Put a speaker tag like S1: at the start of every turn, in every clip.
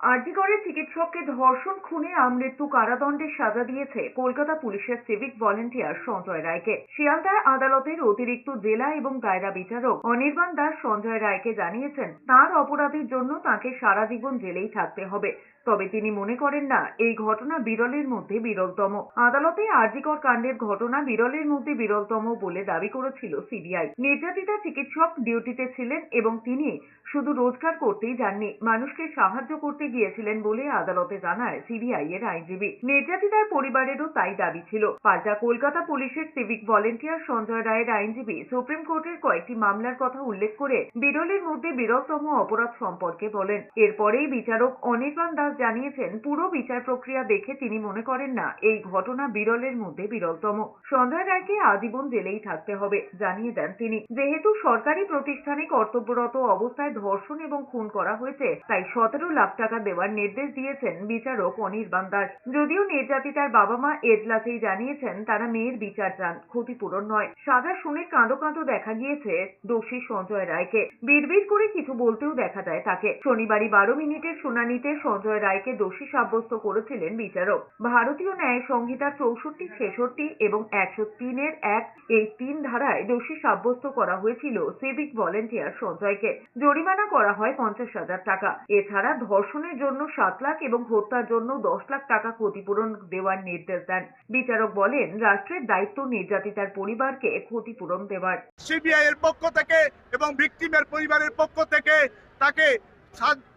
S1: আরজিকরের চিকিৎসককে ধর্ষণ, খুনে, আমৃত্যু কারাদণ্ডের সাজা দিয়েছে কলকাতা পুলিশের সিভিক ভলেন্টিয়ার সঞ্জয় রায়কে। শিয়ালদার আদালতের অতিরিক্ত জেলা এবং দায়রা বিচারক অনির্বাণ দাস সঞ্জয় রায়কে জানিয়েছেন, তার অপরাধের জন্য তাকে সারা জীবন জেলেই থাকতে হবে। তবে তিনি মনে করেন না, এই ঘটনা বিরলের মধ্যে বিরলতম। আদালতে আরজিকর কাণ্ডের ঘটনা বিরলের মধ্যে বিরলতম বলে দাবি করেছিল সিবিআই। নির্যাতিতা চিকিৎসক ডিউটিতে ছিলেন এবং তিনি শুধু রোজগার করতেই যাননি, মানুষকে সাহায্য করতে গিয়েছিলেন বলে আদালতে জানায় সিবিআই এর আইনজীবী। নির্যাতিতার পরিবারেরও তাই দাবি ছিল। পাল্টা কলকাতা পুলিশের সিভিক ভলেন্টিয়ার সঞ্জয় রায়ের আইনজীবী সুপ্রিম কোর্টের কয়েকটি মামলার কথা উল্লেখ করে বিরলের মধ্যে বিরলতম অপরাধ সম্পর্কে বলেন। এরপরেই বিচারক অনির্বাণ দাস জানিয়েছেন, পুরো বিচার প্রক্রিয়া দেখে তিনি মনে করেন না, এই ঘটনা বিরলের মধ্যে বিরলতম। সঞ্জয় রায়কে আজীবন জেলেই থাকতে হবে, জানিয়ে দেন তিনি। যেহেতু সরকারি প্রতিষ্ঠানে কর্তব্যরত অবস্থায় ধর্ষণ এবং খুন করা হয়েছে। তাই সতেরো লাখ টাকা দেওয়ার নির্দেশ দিয়েছেন বিচারক অনির্বাণ দাস যদিও নির্যাতিতার বাবা মা এজলাসেই জানিয়েছেন, তারা মেয়ের বিচার চান, ক্ষতিপূরণ নয়। সাজা শুনে কাঁদো কাঁদো দেখা গিয়েছে দোষী সঞ্জয় রায়কে। বিড়বিড় করে কিছু বলতেও দেখা যায় তাকে। শনিবারই বারো মিনিটের শুনানিতে সঞ্জয় রায়কে দোষী সাব্যস্ত করেছিলেন বিচারক। ভারতীয় ন্যায় সংহিতার চৌষট্টি, ছেষট্টি এবং একশো তিনের এক, এই তিন ধারায় দোষী সাব্যস্ত করা হয়েছিল সিভিক ভলেন্টিয়ার সঞ্জয়কে। জরিমানা করা হয় পঞ্চাশ হাজার টাকা। এছাড়া ধর্ষণের জন্য সাত লাখ এবং হত্যার জন্য দশ লাখ টাকা ক্ষতিপূরণ দেওয়ার নির্দেশ দেন। বিচারক বলেন, রাষ্ট্রের দায়িত্ব নির্যাতিতার পরিবারকে ক্ষতিপূরণ দেওয়ার।
S2: সিবিআই এর পক্ষ থেকে এবং ভিকটিমের পরিবারের পক্ষ থেকে তাকে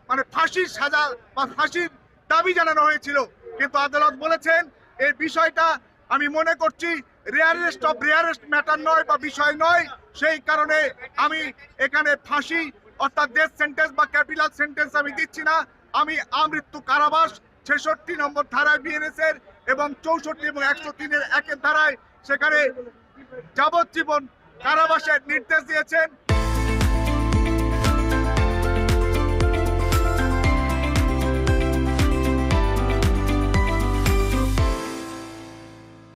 S2: মানে ফাঁসির সাজা বা ফাঁসির দাবি জানানো হয়েছিল। কিন্তু আদালত বলেছেন, এই বিষয়টা আমি মনে করছি রেয়ারেস্ট অফ রেয়ারেস্ট ম্যাটার নয় বা বিষয় নয়। সেই কারণে আমি এখানে ফাঁসি অর্থাৎ ডেথ সেন্টেন্স বা ক্যাপিটাল সেন্টেন্স আমি দিচ্ছি না। আমি আমৃত্যু কারাবাস, ছেষট্টি নম্বর ধারায় বিএনএস এর এবং চৌষট্টি এবং একশো তিনের একের ধারায় সেখানে যাবজ্জীবন কারাবাসের নির্দেশ দিয়েছেন।